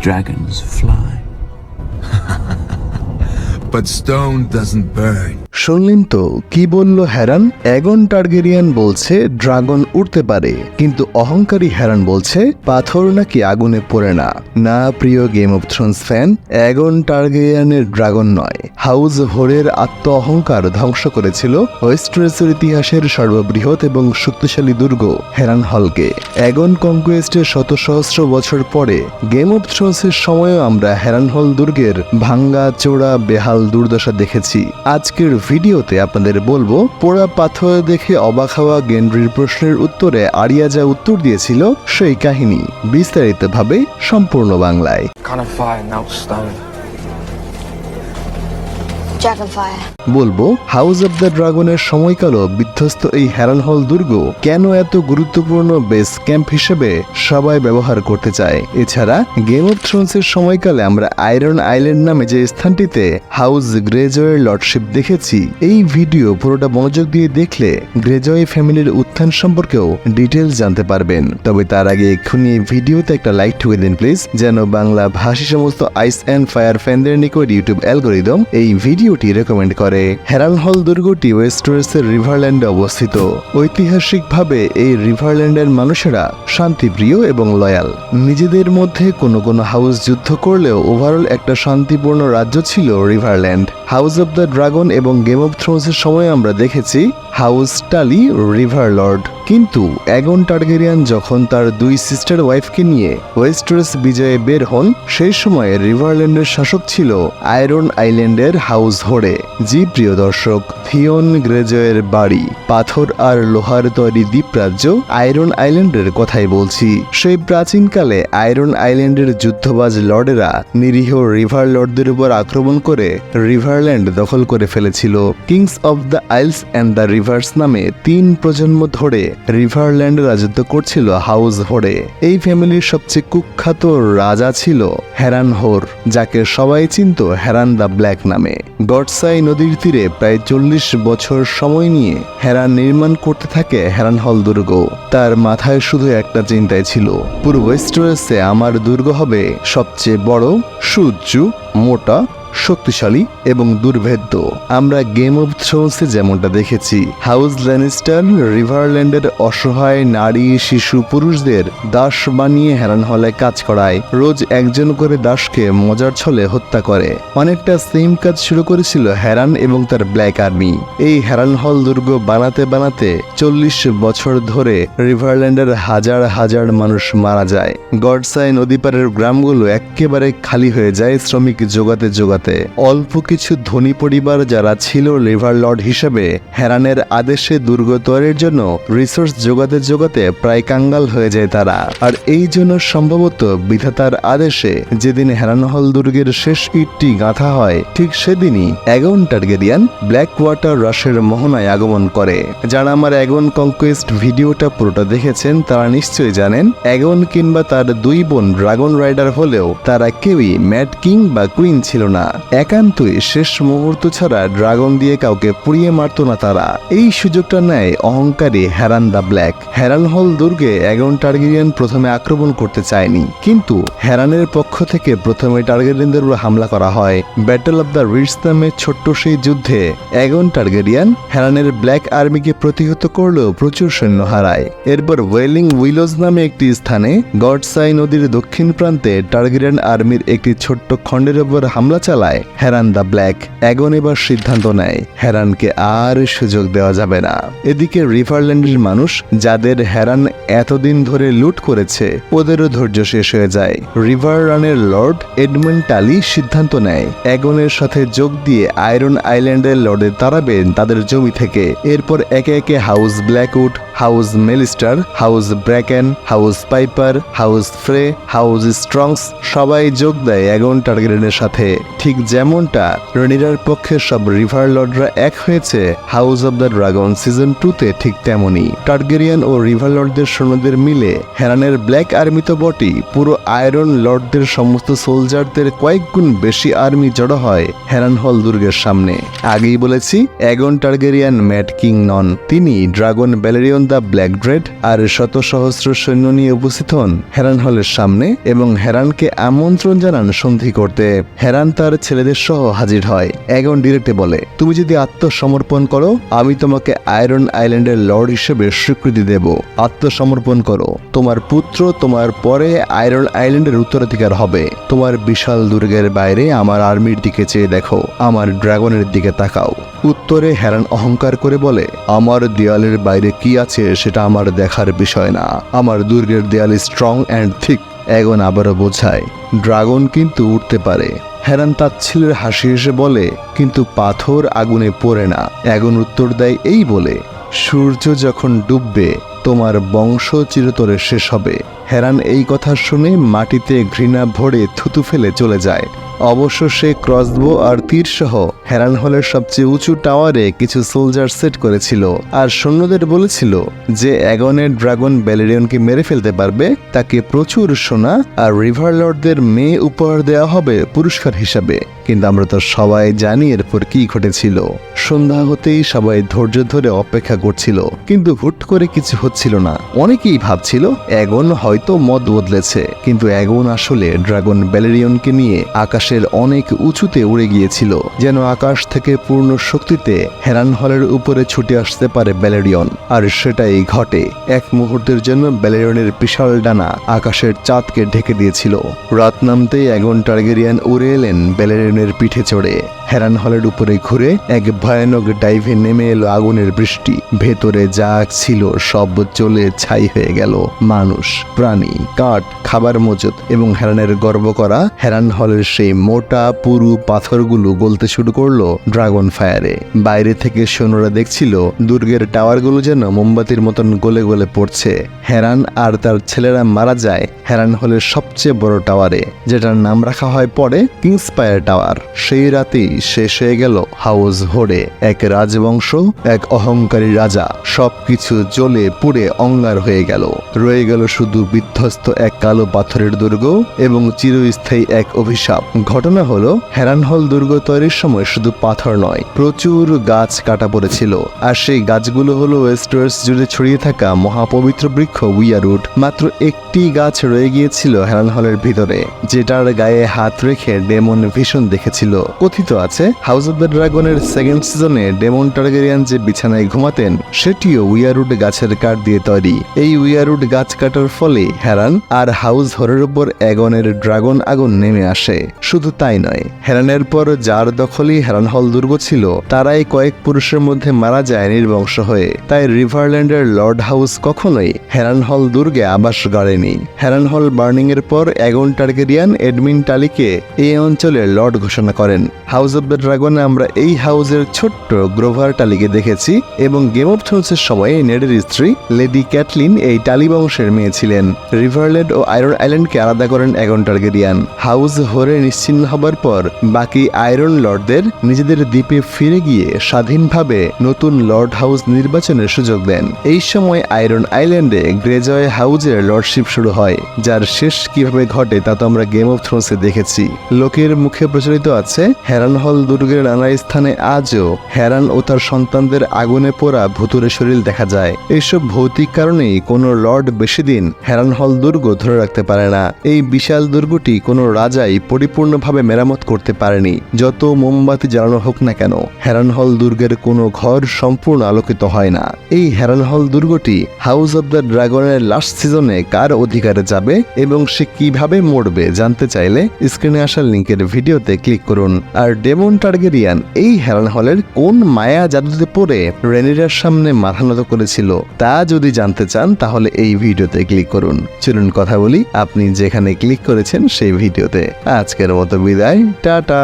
dragons fly. But stone doesn't burn. শুনলেন তো, কি বলল হেরান? অ্যাগন টার্গেরিয়ান বলছে, ড্রাগন উঠতে পারে। কিন্তু অহংকারী হেরান বলছে, পাথর নাকি আগুনে পড়ে না। না, প্রিয় Game of Thrones fan Aegon টার্গেরিয়ানের dragon নয়। হাউস হোরের আত্ম অহংকার ধ্বংস করেছিল ওয়েস্ট্রেসের ইতিহাসের সর্ববৃহৎ এবং শক্তিশালী দুর্গ হেরান হলকে। অ্যাগন কনকুয়েস্টের শত সহস্র বছর পরে গেম অফ থ্রোনসের সময়ও আমরা হেরান হল দুর্গের ভাঙ্গা, চোরা, বেহাল দুর্দশা দেখেছি। আজকের ভিডিওতে আপনাদের বলব, পোড়া পাথর দেখে অবাক হওয়া গেন্ড্রির প্রশ্নের উত্তরে আরিয়া যা উত্তর দিয়েছিল, সেই কাহিনী। বিস্তারিতভাবে সম্পূর্ণ বাংলায়। বলব হাউস অব দ্য ড্রাগনের সময়কালও বিধ্বস্ত এই হ্যারানহল দুর্গ কেন এত গুরুত্বপূর্ণ বেস ক্যাম্প হিসেবে সবাই ব্যবহার করতে চায়? এছাড়া গেম অফ থ্রোনসের সময়কালে আমরা আয়রন আইল্যান্ড নামে যে স্থানটিতে হাউস গ্রেজয়ের লর্ডশিপ দেখেছি, এই ভিডিও পুরোটা মনোযোগ দিয়ে দেখলে গ্রেজয় ফ্যামিলির উত্থান সম্পর্কেও ডিটেলস জানতে পারবেন। তবে তার আগে এক্ষুনি এই ভিডিওতে একটা লাইক ঠুকে দিন প্লিজ যেন বাংলা ভাষী সমস্ত আইস অ্যান্ড ফায়ার ফ্যানদের নিকট ইউটিউব অ্যালগোরিদম এই ভিডিওটি রেকমেন্ড করে। হ্যারালহল দুর্গটি ওয়েস্টার্সের রিভারল্যান্ডে অবস্থিত। ঐতিহাসিকভাবে এই রিভারল্যান্ডের মানুষেরা শান্তিপ্রিয় এবং লয়াল নিজেদের মধ্যে কোনো কোনো হাউস যুদ্ধ করলেও ওভারঅল একটা শান্তিপূর্ণ রাজ্য ছিল Riverland house of the dragon এবং গেম অফ থ্রোনসের সময় আমরা দেখেছি হাউস টালি রিভার লর্ড কিন্তু অ্যাগন টার্গেরিয়ান যখন তার দুই সিস্টার ওয়াইফকে নিয়ে ওয়েস্টার্স বিজয়ে বের হন, সেই সময় রিভারল্যান্ডের শাসক ছিল আয়রন আইল্যান্ডের হাউস হোড়ে জি, প্রিয় দর্শক থিয়ন গ্রেজয়ের বাড়ি, পাথর আর লোহার তৈরি দ্বীপরাজ্য আয়রন আইল্যান্ডের কথাই বলছি। সেই প্রাচীনকালে আয়রন আইল্যান্ডের যুদ্ধবাজ লর্ডেরা নিরীহ রিভার লর্ডদের উপর আক্রমণ করে রিভারল্যান্ড দখল করে ফেলেছিল। Kings of the Isles and the Rivers নামে তিন প্রজন্ম ধরে রিভারল্যান্ড রাজত্ব করছিল হাউস হোড়ে এই ফ্যামিলির সবচেয়ে কুখ্যাত রাজা ছিল হেরান হোর যাকে সবাই চিনত হেরান দ্য ব্ল্যাক নামে। গডসাই নদীর তীরে প্রায় চল্লিশ বছর সময় নিয়ে হেরান নির্মাণ করতে থাকে হেরান হল দুর্গ। তার মাথায় শুধু একটা চিন্তাই ছিল পুরো ওয়েস্টার্সে আমার দুর্গ হবে সবচেয়ে বড় সুউচ্চু মোটা শক্তিশালী এবং দুর্ভেদ্য। আমরা গেম অফ থ্রোনসে যেমনটা দেখেছি হাউস ল্যানিস্টার রিভারল্যান্ডের অসহায় নারী, শিশু, পুরুষদের দাস বানিয়ে হেরান হলে কাজ করায়। রোজ একজন করে দাসকে মজার ছলে হত্যা করে। অনেকটা সেম কাজ শুরু করেছিল হেরান এবং তার ব্ল্যাক আর্মি এই হেরান হল দুর্গ বানাতে বানাতে চল্লিশ বছর ধরে রিভারল্যান্ডের হাজার হাজার মানুষ মারা যায়। গডসাই নদীপাড়ের গ্রামগুলো একেবারে খালি হয়ে যায় শ্রমিক যোগাতে যোগাতে অল্প কিছু ধনী পরিবার যারা ছিল লিভার লর্ড হিসেবে হেরানের আদেশে দুর্গ তৈরির জন্য রিসোর্স যোগাতে যোগাতে প্রায় কাঙ্গাল হয়ে যায় তারা। আর এই জন্য সম্ভবত বিধাতার আদেশে যেদিন হেরানহল দুর্গের শেষ ইটটি গাঁথা হয়, ঠিক সেদিনই অ্যাগন টার্গেরিয়ান ব্ল্যাক ওয়াটার রাশের মোহনায় আগমন করে। যারা আমার অ্যাগন কনকোয়েস্ট ভিডিওটা পুরোটা দেখেছেন, তারা নিশ্চয়ই জানেন, অ্যাগন কিংবা তার দুই বোন ড্রাগন রাইডার হলেও তারা কেউই ম্যাট কিং বা কুইন ছিল না। একান্তই শেষ মুহূর্ত ছাড়া ড্রাগন দিয়ে কাউকে পুড়িয়ে মারত না তারা। এই সুযোগটা নেয় অহংকারী হ্যারান দ্য ব্ল্যাক। হ্যারান হল দুর্গে অ্যাগন টার্গেরিয়ান প্রথমে আক্রমণ করতে চায়নি। কিন্তু হ্যারানের পক্ষ থেকে প্রথমে টার্গেরিয়ানদের উপর হামলা করা হয়। ব্যাটল অব দ্য রিডস নামে ছোট্ট সেই যুদ্ধে অ্যাগন টার্গেরিয়ান হ্যারানের ব্ল্যাক আর্মিকে প্রতিহত করলেও প্রচুর সৈন্য হারায়। এরপর ওয়েলিং উইলোজ নামে একটি স্থানে গডসাই নদীর দক্ষিণ প্রান্তে টার্গেরিয়ান আর্মির একটি ছোট্ট খণ্ডের উপর হামলা চালায়। হেরান দ্য ব্ল্যাক অ্যাগন এবার সিদ্ধান্ত নেয়। হেরানকে আর সুযোগ দেওয়া যাবে না। এদিকে রিভারল্যান্ডের মানুষ, যাদের হেরান এতদিন ধরে লুট করেছে, ওদেরও ধৈর্য শেষ হয়ে যায়। রিভার রানের লর্ড এডমন্ড টালি সিদ্ধান্ত নেয় অ্যাগনের সাথে যোগ দিয়ে আয়রন আইল্যান্ডের লর্ডে তাড়াবেন তাদের জমি থেকে। এরপর একে একে house Blackwood house Mallister house Bracken house Piper, house Frey, house Strongs, সবাই যোগ দেয় অ্যাগন টার্গেরিয়ানের সাথে। ঠিক যেমনটা রনিরার পক্ষে সব রিভার লর্ডরা এক হয়েছে, House of the Dragon season টুতে ঠিক তেমনই। টার্গেরিয়ান ও রিভার লর্ডদের সৈন্যদের মিলে হেরানের ব্ল্যাক আর্মি তো বটি পুরো আয়রন লর্ডদের সমস্ত সোলজারদের কয়েক গুণ বেশি আর্মি জড়ো হয় হেরান হল দুর্গের সামনে। আগেই বলেছি অ্যাগন টার্গেরিয়ান ম্যাট কিং নন তিনি dragon Balerion the Black Dread আর শত সহস্র সৈন্য নিয়ে উপস্থিত হন হেরান হলের সামনে এবং হেরানকে আমন্ত্রণ জানান সন্ধি করতে। হেরান তার ছেলেদের সহ হাজির হয়। অ্যাগন ডিরেক্টে বলে, তুমি যদি আত্মসমর্পণ করো, আমি তোমাকে আয়রন আইল্যান্ডের লর্ড হিসেবে স্বীকৃতি দেব। আত্মসমর্পণ করো। তোমার পুত্র তোমার পরে আয়রন আইল্যান্ডের উত্তরাধিকার হবে। তোমার বিশাল দুর্গের বাইরে আমার আর্মির দিকে চেয়ে দেখো, আমার ড্রাগনের দিকে তাকাও। উত্তরে হেরান অহংকার করে বলে, আমার দেয়ালের বাইরে কি আছে? সেটা আমার দেখার বিষয় না। আমার দুর্গের দেয়াল স্ট্রং অ্যান্ড থিক এগন আবারও বোঝায়। ড্রাগন কিন্তু উঠতে পারে। হেরান তাচ্ছিলের হাসি হেসে বলে, কিন্তু পাথর আগুনে পড়ে না। এগন উত্তর দেয়, এই বলে, সূর্য যখন ডুববে, তোমার বংশ চিরতরে শেষ হবে। হেরান এই কথা শুনে মাটিতে ঘৃণা ভরে থুতু ফেলে চলে যায়। অবশ্য সে ক্রসবো আর তীর সহ হেরান হলের সবচেয়ে উঁচু টাওয়ারে কিছু সোলজার সেট করেছিল। আর সৈন্যদের বলেছিল যে অ্যাগনের ড্রাগন ব্যালেরিয়নকে মেরে ফেলতে পারবে, তাকে প্রচুর সোনা আর রিভার লর্ডদের মেয়ে উপহার দেওয়া হবে পুরস্কার হিসাবে। কিন্তু আমরা তো সবাই জানি এরপর কি ঘটেছিল। সন্ধ্যা হতেই সবাই ধৈর্য ধরে অপেক্ষা করছিল, কিন্তু হুট করে কিছু হচ্ছিল না। অনেকেই ভাবছিল অ্যাগন হয়তো মদ বদলেছে, কিন্তু অ্যাগন আসলে ড্রাগন ব্যালেরিয়নকে নিয়ে আকাশের অনেক উঁচুতে উড়ে গিয়েছিল, যেন আকাশ থেকে পূর্ণ শক্তিতে হেরান হলের উপরে ছুটে আসতে পারে ব্যালেরিয়ন। আর সেটাই ঘটে। এক মুহূর্তের জন্য ব্যালেরিয়নের বিশাল ডানা আকাশের চাঁদকে ঢেকে দিয়েছিল। রাত নামতেই অ্যাগন টার্গেরিয়ান উড়ে এলেন ব্যালেরিয়নের পিঠে চড়ে। হেরান হলের উপরে ঘুরে এক ভয়ানক ডাইভে নেমে এলো আগুনের বৃষ্টি। ভেতরে যা ছিল সব চলে ছাই হয়ে গেল। মানুষ, প্রাণী, কাঠ, খাবার মজুত এবং হেরানের গর্ব করা হেরান হলের সেই মোটা, পুরু পাথরগুলো গলতে শুরু করল ড্রাগন ফায়ারে। বাইরে থেকে সৈন্যরা দেখছিল দুর্গের টাওয়ারগুলো যেন মোমবাতির মতন গলে গলে পড়ছে। হেরান আর তার ছেলেরা মারা যায় হেরান হলের সবচেয়ে বড় টাওয়ারে, যেটার নাম রাখা হয় পরে কিংসপায়ার টাওয়ার। সেই রাতেই শেষ হয়ে গেল হাউস হোড়ে। এক রাজবংশ, এক অহংকারী রাজা, সবকিছু জ্বলে পুড়ে অঙ্গার হয়ে গেল। রয়ে গেল শুধু বিধ্বস্ত এক কালো পাথরের দুর্গ এবং চিরস্থায়ী এক অভিশাপ। ঘটনা হলো, হেরানহল দুর্গ তৈরির সময় শুধু পাথর নয়, প্রচুর গাছ কাটা পড়েছিল। আর সেই গাছগুলো হলো ওয়েস্টার্স জুড়ে ছড়িয়ে থাকা মহাপবিত্র বৃক্ষ উইয়ারুট মাত্র একটি গাছ রয়ে গিয়েছিল হেরানহলের ভিতরে, যেটার গায়ে হাত রেখে ডেমন ভীষণ দেখেছিল। কথিত আছে। হাউস অব দ্য ড্রাগনের সেকেন্ড সিজনে ডেমন টার্গেরিয়ান যে বিছানায় ঘুমাতেন, সেটিও উইয়ারুড গাছের কাঠ দিয়ে তৈরি। এই উইয়ারুড গাছ কাটার ফলে হেরান আর হাউস হরের উপর অ্যাগনের ড্রাগন আগুন নেমে আসে। শুধু তাই নয়, হেরানের পর যার দখলই হেরান হল দুর্গ ছিল, তারাই কয়েক পুরুষের মধ্যে মারা যায় নির্বংশ হয়ে। তাই রিভারল্যান্ডের লর্ড হাউস কখনোই হেরান হল দুর্গে আবাস গড়েনি। হেরান হল বার্নিং এর পর অ্যাগন টার্গেরিয়ান এডমিন টালিকে এই অঞ্চলের লর্ড ঘোষণা করেন। হাউস অব দ্য ড্রাগনে আমরা এই হাউসের ছোট্ট গ্রোভার টালিকে দেখেছি এবং গেম অফ থ্রোনসের সময় নেডের স্ত্রী লেডি ক্যাটলিন এই টালি বংশের মেয়ে ছিলেন। রিভারল্যান্ড ও আয়রন আইল্যান্ডকে আলাদা করেন অ্যাগন টার্গেরিয়ান হাউস হরে নিশ্চিন্ন হবার পর বাকি আয়রন লর্ডদের নিজেদের দ্বীপে ফিরে গিয়ে স্বাধীনভাবে নতুন লর্ড হাউস নির্বাচনের সুযোগ দেন। এই সময় আয়রন আইল্যান্ডে গ্রেজয় হাউজের লর্ডশিপ শুরু হয়, যার শেষ কীভাবে ঘটে তা তো আমরা গেম অফ থ্রোনসে দেখেছি। লোকের মুখে প্রচলিত আছে, হেরান হল দুর্গের নানা স্থানে আজও হেরান ও তার সন্তানদের আগুনে পোড়া ভুতুরে শরীর দেখা যায়। এইসব ভৌতিক কারণেই কোনো লর্ড বেশি দিন হেরান হল দুর্গ ধরে রাখতে পারে না। এই বিশাল দুর্গটি কোনো রাজাই পরিপূর্ণভাবে মেরামত করতে পারেনি। যত মোমবাতি জ্বালানো হোক না কেন, হেরান হল দুর্গের কোনো ঘর সম্পূর্ণ আলোকিত হয় না। এই হেরান হল দুর্গটি হাউস অব দ্য ড্রাগনের লাস্ট সিজনে কার অধিকারে যাবে এবং সে কীভাবে মরবে জানতে চাইলে স্ক্রিনে আসা লিঙ্কের ভিডিওতে ক্লিক করুন। আর ডেমন টার্গেরিয়ান এই হেলান হলের কোন মায়া জাদুতে পড়ে রেনিরার সামনে মাথা নত করেছিল, তা যদি জানতে চান, তাহলে এই ভিডিওতে ক্লিক করুন। চলুন কথা বলি, আপনি যেখানে ক্লিক করেছেন সেই ভিডিওতে। আজকের মতো বিদায়, টাটা!